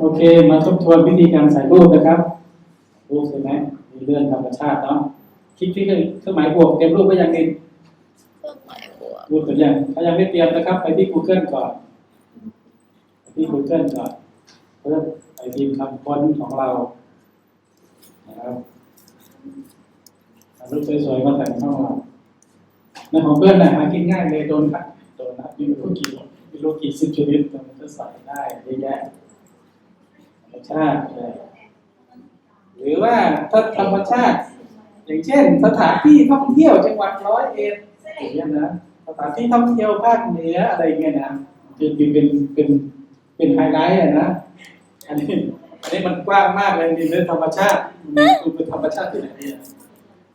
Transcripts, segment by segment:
โอเค มาทบทวนวิธีการใส่รูปนะครับรูปใช่ไหมมีเรื่องธรรมชาติเนาะคลิกที่เครื่องหมายบวกเตรียมรูปไว้ยังนินเครื่องหมายบวกรูปตัวอย่างถ้ายังไม่เตรียมนะครับ ไปที่ Google ก่อนไปที่ Google ก่อนเพื่อไปพิมพ์คำค้นของเรานะครับเอารูปสวยๆมาแต่งเข้ามาในของเพื่อนนะหากินง่ายเลยโดนขัดโดนนะมีไม่รู้กี่มีรู้กี่สิบชนิดมันก็ใส่ได้เยอะแยะธรรม ชาติหรือว่าถ้าธรรมชาติ อย่างเช่น สถานที่ท่องเที่ยวจังหวัดร้อยเอ็ดอย่างเงี้ยนะสถานที่ท่องเที่ยวภาคเหนืออะไรเงี้ยนะจะเป็นเป็นเป็นไฮไลท์อะนะอันนี้อันนี้มันกว้างมากเลยนี่เรื่องธรรมชาติมันคือเป็นธรรมชาติที่ไหนเนี่ย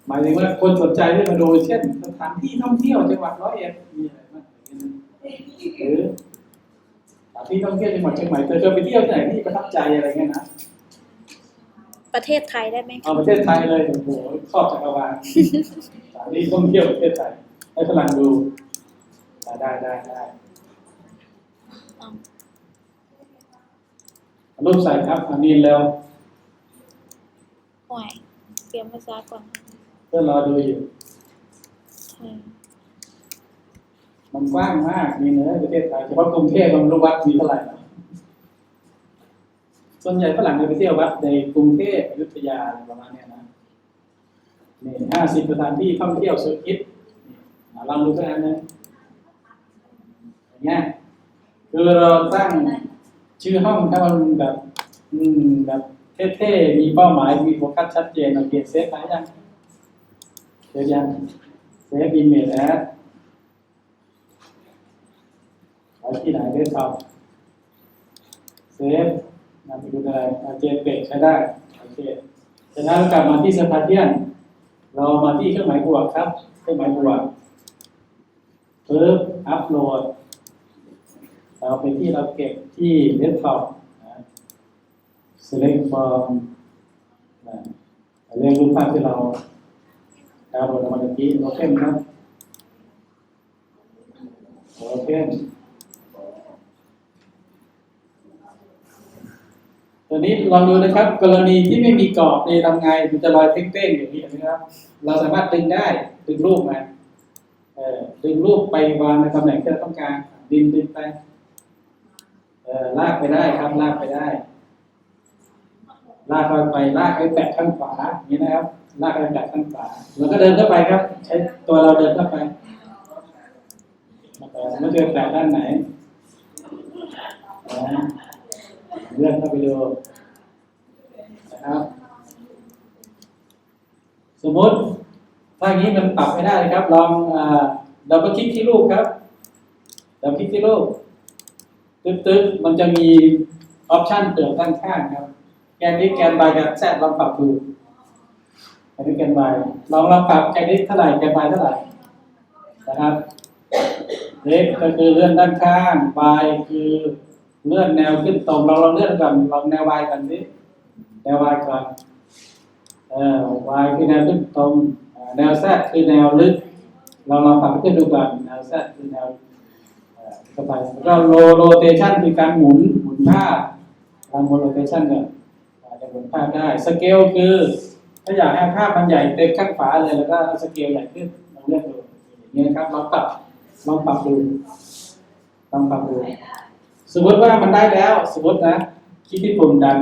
หมายถึงว่าคนสนใจที่มาดูเช่น สถานที่ท่องเที่ยวจังหวัดร้อยเอ็ดมีอะไรบ้างหรือ ที่ท่องเที่ยวจังหวัดเชียงใหม่เธอเคยไปเที่ยวที่ไหนที่ประทับใจอะไรเงี้ยนะประเทศไทยได้ไหมเอาประเทศไทยเลยโอ้โหครอบจักรวาลสถานที่ท่องเที่ยวประเทศไทยให้ฝรั่งดูได้ได้ได้ได้รูปใส่ครับอันนี้แล้วห่วยเตรียมภาษาก่อนเพื่อนรอดูอยู่ใช่ มันกว้างมากนี่เนอประเทศไทยเฉพาะกรุงเทพมันรู้วัดมีเท่าไหร่ส่วนใหญ่ฝรั่งไปเที่ยววัดในกรุงเทพอยุธยาอะไรประมาณนี้นะนี่ห้าสิบสถานที่ท่องเที่ยวสุดฮิตนี่อะลองดูสักอันหนึงอย่างเงี้ยคือเราตั้งชื่อห้องถ้ามันแบบ อืมแบบเท่ๆมีเป้าหมายมีโฟกัสชัดเจนโอเคเซฟไปยังเซฟยังเซฟอีเมลแอดไว้ ที่ไหนได้ทำเซฟนามสกุลอะไรเจเปกใช้ได้โอเคจากนั้นเรากลับมาที่สปาเทียน เรามาที่เครื่องหมายบวกครับ เครื่องหมายบวกเพิ่มอัพโหลด เราไปที่เราเก็บที่ desktop นะ select from นะเรียกรูปภาพที่เราดาวน์โหลดมาเมื่อกี้ open ครับ open ตัวนี้ลองดูนะครับ กรณีที่ไม่มีกรอบในทำไงมันจะลอยเต้งๆอย่างนี้นะครับ เราสามารถดึงได้ดึงรูปมาดึงรูปไปวางในตำแหน่งที่เราต้องการดึงดึงไปลากไปได้ครับลากไปได้ ลากเข้าไปลากไปแตะข้างขวาอย่างนี้นะครับลากไปแตะข้างขวาแล้วก็เดินเข้าไปครับ ใช้ตัวเราเดินเข้าไปมาแตะไม่เจอแตะด้านไหน เรื่อนเข้าไปดูนะครับ สมมติถ้าอย่างนี้มันปรับไม่ได้นะครับ ลองเราก็คลิกที่รูปครับเราคลิกที่รูปตึ๊ดๆมันจะมีออปชันเติมด้านข้างครับ แกนนี้แกนบายกับแซดลองปรับดูแกนนี้แกนบายลองลองปรับแกนนี้เท่าไหร่แกนบายเท่าไหร่นะครับเล็กก็คือเลื่อนด้านข้างบายคือ เลื่อนแนวขึ้นตรงเราลองเลื่อนก่อนลองแนวบายกันสิแนวบายก่อนเออวายคือแนวขึ้นตรง แนวแซดคือแนวลึก เราลองปรับขึ้นดูก่อนแนวแซดคือแนวเข้าไปแล้วโรโรเตชันคือการหมุนหมุนภาพการหมุนโรเตชันเนี่ยอาจจะหมุนภาพได้สเกลคือ ถ้าอยากให้ภาพมันใหญ่เต็มข้างฝาเลยแล้วก็สเกลใหญ่ขึ้นลองเลือกดูอย่างนี้ยครับลองปรับลองปรับดูลองปรับดู สมมติว่ามันได้แล้ว สมมตินะคลิกที่ปุ่มดัน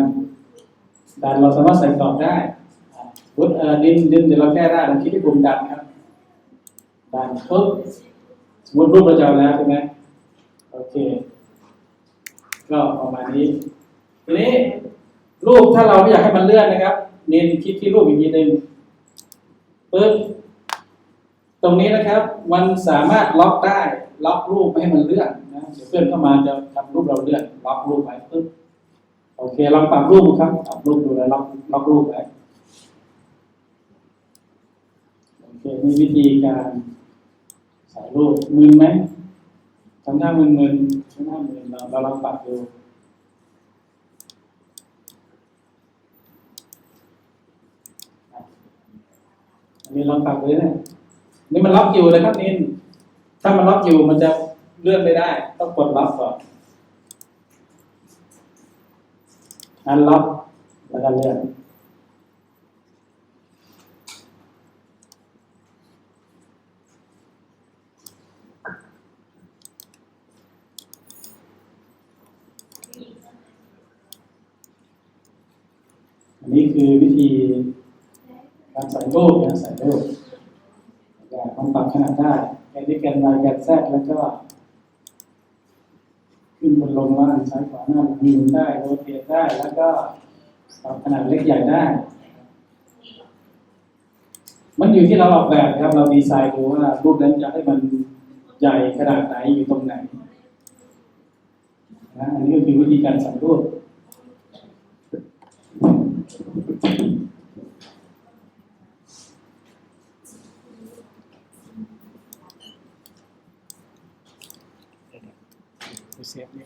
ดันเราสามารถใส่กรอบได้สมมติเออดินดินเดี๋ยวเราแก้ได้เราคลิกที่ปุ่มดันครับดันปุ๊บสมมติรูปเราจะเอาแล้วใช่ไหมโอเค ก็ประมาณนี้ทีนี้รูปถ้าเราไม่อยากให้มันเลื่อนนะครับ เน้นคลิกที่รูปอีกทีหนึ่งปึ๊บตรงนี้นะครับ มันสามารถล็อกได้ ล็อกรูปไม่ให้มันเลื่อน เดี๋ยวเพื่อนเข้ามาจะทำรูปเราเลื่อนล็อกรูปไว้ปึ๊บโอเคลองปรับรูปครับปรับรูปดูแล้วล็อกล็อกรูปไว้โอเคนี่วิธีการใส่รูปมึนไหมทำหน้ามึนๆทำหน้ามึนเราเราลองปรับดูอันนี้ลองปรับเลยนี่ยนี่มันล็อกอยู่นะครับนินถ้ามันล็อกอยู่มันจะ เลื่อนไม่ได้ ต้องกดล็อกก่อนอันล็อกแล้วก็เลื่อนอันนี้คือวิธีการใส่รูปนะใส่รูปมันปรับขนาดได้แกนที่แกน y แกน z แล้วก็ ขึ้นบนลงล่างซ้ายขวาหน้าหลังหมุนได้โรเตทได้ แล้วก็ปรับขนาดเล็กใหญ่ได้ มันอยู่ที่เราออกแบบครับเราดีไซน์ดูว่ารูปนั้นจะให้มันใหญ่ขนาดไหนอยู่ตรงไหนนะอันนี้ก็คือวิธีการสั่งรูป ซฟนี่